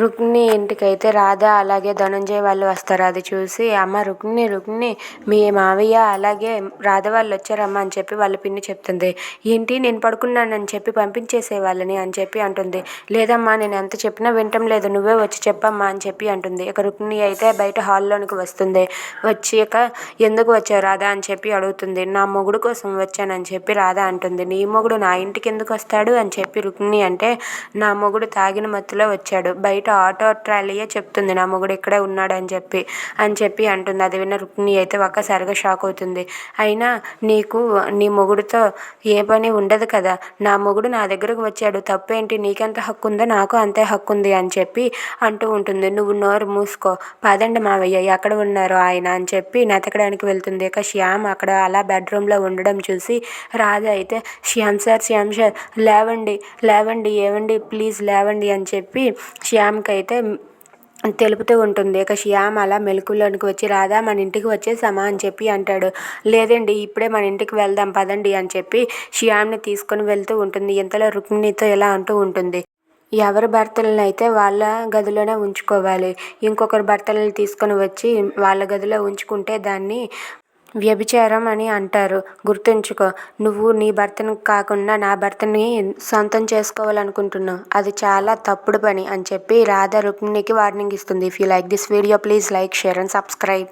రుక్మిణి ఇంటికైతే రాధ అలాగే ధనంజయ్ వాళ్ళు వస్తారు. అది చూసి అమ్మ రుక్మిణి రుక్మిణి మీ మావయ్య అలాగే రాధ వాళ్ళు వచ్చారమ్మా అని చెప్పి వాళ్ళ పిన్ని చెప్తుంది. ఏంటి నేను పడుకున్నానని చెప్పి పంపించేసే వాళ్ళని అని చెప్పి అంటుంది. లేదమ్మా నేను ఎంత చెప్పినా వినటం లేదు. నువ్వే వచ్చి చెప్పమ్మా అని చెప్పి అంటుంది. ఇక రుక్మిణి అయితే బయట హాల్లోనికి వస్తుంది. వచ్చి ఇక ఎందుకు వచ్చావు రాధా అని చెప్పి అడుగుతుంది. నా మొగుడు కోసం వచ్చానని చెప్పి రాధ అంటుంది. నీ మొగుడు నా ఇంటికి ఎందుకు వస్తాడు అని చెప్పి రుక్మిణి అంటే నా మొగుడు తాగిన మత్తులో వచ్చాడు. బయట ఆటో ట్రాలీయే చెప్తుంది. నా మొగుడు ఇక్కడే ఉన్నాడు అని చెప్పి అని చెప్పి అంటుంది. అది విన్న రుక్మిణి అయితే ఒక్కసారిగా షాక్ అవుతుంది. అయినా నీకు నీ మొగుడుతో ఏ పని ఉండదు కదా. నా మొగుడు నా దగ్గరకు వచ్చాడు. తప్పేంటి? నీకెంత హక్కు ఉందో నాకు అంతే హక్కు ఉంది అని చెప్పి అంటూ ఉంటుంది. నువ్వు నోరు మూసుకో. పదండి మావయ్య ఎక్కడ ఉన్నారు ఆయన? అని చెప్పి నెతకడానికి వెళ్తుంది. ఇక శ్యామ్ అక్కడ అలా బెడ్రూమ్లో ఉండడం చూసి రాధ అయితే శ్యామ్ సార్ శ్యామ్ సార్ లేవండి లేవండి ఏవండి? ప్లీజ్ లేవండి అని చెప్పి శ్యామ్ శ్యామ్కి అయితే తెలుపుతూ ఉంటుంది. ఇక శ్యామ్ అలా మెలకులోనికి వచ్చి రాధా మన ఇంటికి వచ్చేసామా అని చెప్పి అంటాడు. లేదండి ఇప్పుడే మన ఇంటికి వెళ్దాం పదండి అని చెప్పి శ్యామ్ని తీసుకొని వెళ్తూ ఉంటుంది. ఇంతలో రుక్మిణితో ఇలా అంటూ ఉంటుంది. ఎవరి భర్తలను అయితే వాళ్ళ గదిలోనే ఉంచుకోవాలి. ఇంకొకరి భర్తలను తీసుకొని వచ్చి వాళ్ళ గదిలో ఉంచుకుంటే దాన్ని వ్యభిచారం అని అంటారు. గుర్తుంచుకో నువ్వు నీ భర్తను కాకుండా నా భర్తని సొంతం చేసుకోవాలనుకుంటున్నావు. అది చాలా తప్పుడు పని అని చెప్పి రాధా రుక్మిణికి వార్నింగ్ ఇస్తుంది. If you like this video please like share and subscribe